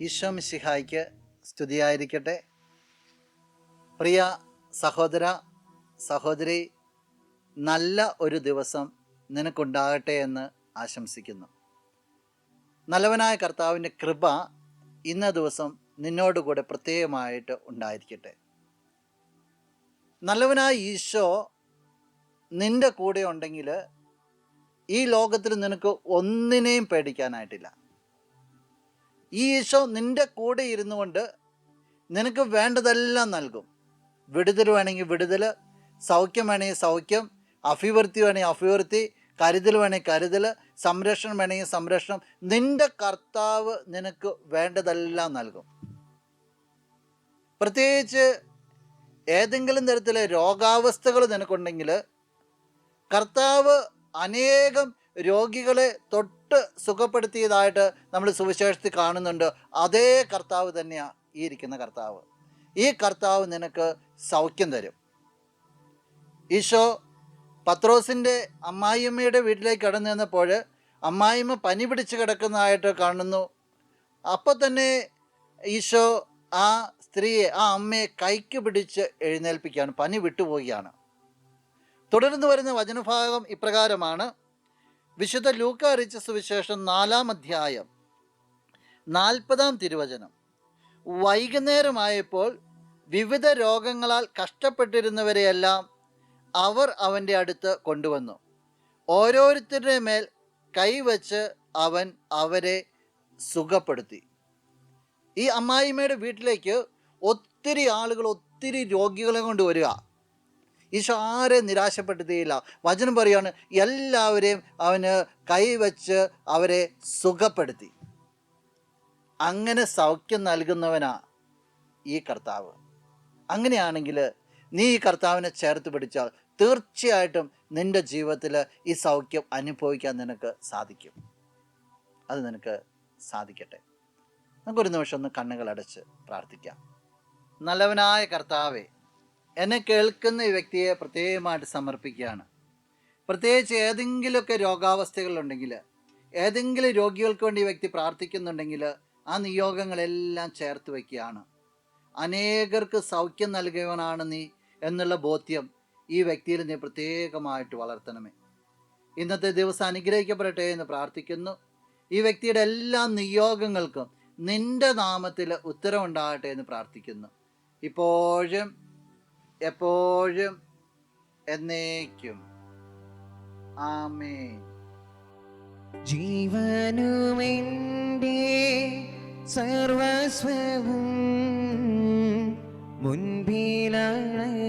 ഈശോ മിശിഹായ്ക്ക് സ്തുതിയായിരിക്കട്ടെ. പ്രിയ സഹോദര സഹോദരി നല്ല ഒരു ദിവസം നിനക്കുണ്ടാകട്ടെ എന്ന് ആശംസിക്കുന്നു. നല്ലവനായ കർത്താവിന്റെ കൃപ ഇന്ന ദിവസം നിന്നോടുകൂടെ പ്രത്യേകമായിട്ട് ഉണ്ടായിരിക്കട്ടെ. നല്ലവനായ ഈശോ നിന്റെ കൂടെ ഉണ്ടെങ്കിൽ ഈ ലോകത്തിൽ നിനക്ക് ഒന്നിനെയും പേടിക്കാനായിട്ടില്ല. ഈ ഈശോ നിന്റെ കൂടെ ഇരുന്നു കൊണ്ട് നിനക്ക് വേണ്ടതെല്ലാം നൽകും. വിടുതൽ വേണമെങ്കിൽ വിടുതൽ സൗഖ്യം വേണമെങ്കിൽ സൗഖ്യം അഭിവൃദ്ധി വേണമെങ്കിൽ അഭിവൃദ്ധി കരുതൽ വേണമെങ്കിൽ കരുതൽ സംരക്ഷണം വേണമെങ്കിൽ സംരക്ഷണം നിന്റെ കർത്താവ് നിനക്ക് വേണ്ടതെല്ലാം നൽകും. പ്രത്യേകിച്ച് ഏതെങ്കിലും തരത്തിലെ രോഗാവസ്ഥകൾ നിനക്കുണ്ടെങ്കിൽ കർത്താവ് അനേകം രോഗികളെ തൊട്ട് സുഖപ്പെടുത്തിയതായിട്ട് നമ്മൾ സുവിശേഷത്തിൽ കാണുന്നുണ്ട്. അതേ കർത്താവ് തന്നെയാണ് ഈ ഇരിക്കുന്ന കർത്താവ്. ഈ കർത്താവ് നിനക്ക് സൗഖ്യം തരും. ഈശോ പത്രോസിന്റെ അമ്മായിയമ്മയുടെ വീട്ടിലേക്ക് കടന്നു ചെന്നപ്പോൾ അമ്മായിമ്മ പനി പിടിച്ച് കിടക്കുന്നതായിട്ട് കാണുന്നു. അപ്പോൾ തന്നെ ഈശോ ആ സ്ത്രീയെ ആ അമ്മയെ കൈക്ക് പിടിച്ച് എഴുന്നേൽപ്പിക്കുകയാണ്. പനി വിട്ടുപോവുകയാണ്. തുടർന്ന് വരുന്ന വചനഭാഗം ഇപ്രകാരമാണ്. വിശുദ്ധ ലൂക്ക അറിയിച്ച സുവിശേഷം നാലാം അധ്യായം നാൽപ്പതാം തിരുവചനം. വൈകുന്നേരമായപ്പോൾ വിവിധ രോഗങ്ങളാൽ കഷ്ടപ്പെട്ടിരുന്നവരെയെല്ലാം അവർ അവന്റെ അടുത്ത് കൊണ്ടുവന്നു. ഓരോരുത്തരുടെ മേൽ കൈവച്ച് അവൻ അവരെ സുഖപ്പെടുത്തി. ഈ അമ്മായിമ്മയുടെ വീട്ടിലേക്ക് ഒത്തിരി ആളുകൾ ഒത്തിരി രോഗികളെ കൊണ്ട് വരിക ഈശോ ആരെ നിരാശപ്പെടുത്തിയില്ല. വചനം പറയുകയാണ് എല്ലാവരെയും അവന് കൈവച്ച് അവരെ സുഖപ്പെടുത്തി. അങ്ങനെ സൗഖ്യം നൽകുന്നവനാ ഈ കർത്താവ്. അങ്ങനെയാണെങ്കിൽ നീ ഈ കർത്താവിനെ ചേർത്ത് പിടിച്ചാൽ തീർച്ചയായിട്ടും നിന്റെ ജീവിതത്തിൽ ഈ സൗഖ്യം അനുഭവിക്കാൻ നിനക്ക് സാധിക്കും. അത് നിനക്ക് സാധിക്കട്ടെ. നമുക്കൊരു നിമിഷം ഒന്ന് കണ്ണുകൾ അടച്ച് പ്രാർത്ഥിക്കാം. നല്ലവനായ കർത്താവെ എന്നെ കേൾക്കുന്ന ഈ വ്യക്തിയെ പ്രത്യേകമായിട്ട് സമർപ്പിക്കുകയാണ്. പ്രത്യേകിച്ച് ഏതെങ്കിലുമൊക്കെ രോഗാവസ്ഥകളുണ്ടെങ്കിൽ ഏതെങ്കിലും രോഗികൾക്ക് വേണ്ടി വ്യക്തി പ്രാർത്ഥിക്കുന്നുണ്ടെങ്കിൽ ആ നിയോഗങ്ങളെല്ലാം ചേർത്ത് വയ്ക്കുകയാണ്. അനേകർക്ക് സൗഖ്യം നൽകിയവനാണ് നീ എന്നുള്ള ബോധ്യം ഈ വ്യക്തിയിൽ നീ പ്രത്യേകമായിട്ട് വളർത്തണമേ. ഇന്നത്തെ ദിവസം അനുഗ്രഹിക്കപ്പെടട്ടെ എന്ന് പ്രാർത്ഥിക്കുന്നു. ഈ വ്യക്തിയുടെ എല്ലാ നിയോഗങ്ങൾക്കും നിന്റെ നാമത്തിൽ ഉത്തരവുണ്ടാകട്ടെ എന്ന് പ്രാർത്ഥിക്കുന്നു. ഇപ്പോഴും എപ്പോഴും എന്നേക്കും. ആമേ ജീവനുമെന്റെ സർവസ്വവും കുമ്പിടുന്നു